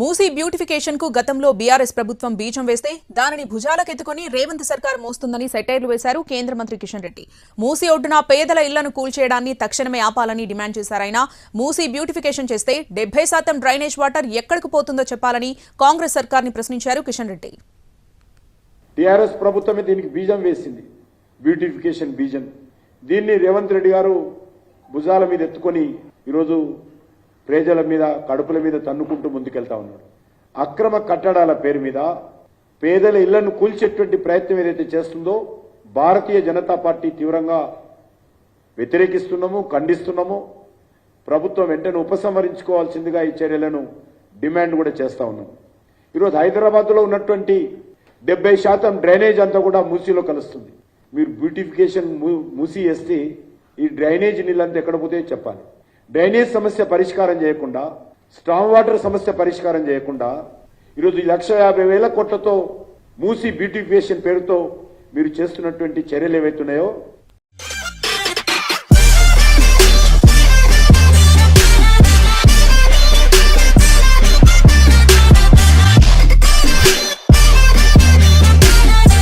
మూసీ బ్యూటిఫికేషన్కు గతంలో బీఆర్ఎస్ ప్రభుత్వం బీజం వేస్తే దానిని భుజాలకెత్తుకుని రేవంత్ సర్కార్ మోస్తుందని సెటైర్లు వేశారు కేంద్ర మంత్రి కిషన్ రెడ్డి. మూసీ ఒడ్డున పేదల ఇళ్ళను కూల్చేయడాన్ని తక్షణమే ఆపాలని డిమాండ్ చేశారాయన మూసీ బ్యూటిఫికేషన్ చేస్తే డెబ్బై శాతం డ్రైనేజ్ వాటర్ ఎక్కడికి పోతుందో చెప్పాలని కాంగ్రెస్ సర్కార్ని ప్రశ్నించారు కిషన్ రెడ్డి. టీఆర్ఎస్ ప్రభుత్వమే దీనికి బీజం వేసింది. బ్యూటిఫికేషన్ బీజం. దీన్ని రేవంత్ రెడ్డి గారు భుజాల మీద ఎత్తుకొని ఈరోజు ప్రజల మీద కడుపుల మీద తన్నుకుంటూ ముందుకెళ్తా ఉన్నాడు. అక్రమ కట్టడాల పేరు మీద పేదల ఇళ్ళను కూల్చేటువంటి ప్రయత్నం ఏదైతే చేస్తుందో భారతీయ జనతా పార్టీ తీవ్రంగా వ్యతిరేకిస్తున్నాము ఖండిస్తున్నాము. ప్రభుత్వం వెంటనే ఉపసంహరించుకోవాల్సిందిగా ఈ చర్యలను డిమాండ్ కూడా చేస్తా ఉన్నాము ఈరోజు హైదరాబాద్లో ఉన్నటువంటి డెబ్బై శాతం డ్రైనేజ్ అంతా కూడా మూసీలో కలుస్తుంది. మీరు బ్యూటిఫికేషన్ మూ- మూసీ వేస్తే ఈ డ్రైనేజ్ నీళ్ళంతా ఎక్కడ పోతే చెప్పాలి. డ్రైనేజ్ సమస్య పరిష్కారం చేయకుండా స్ట్రాంగ్ వాటర్ సమస్య పరిష్కారం చేయకుండా ఈరోజు లక్ష యాభై వేల కోట్లతో మూసీ బ్యూటిఫికేషన్ పేరుతో మీరు చేస్తున్నటువంటి చర్యలు ఏవైతున్నాయో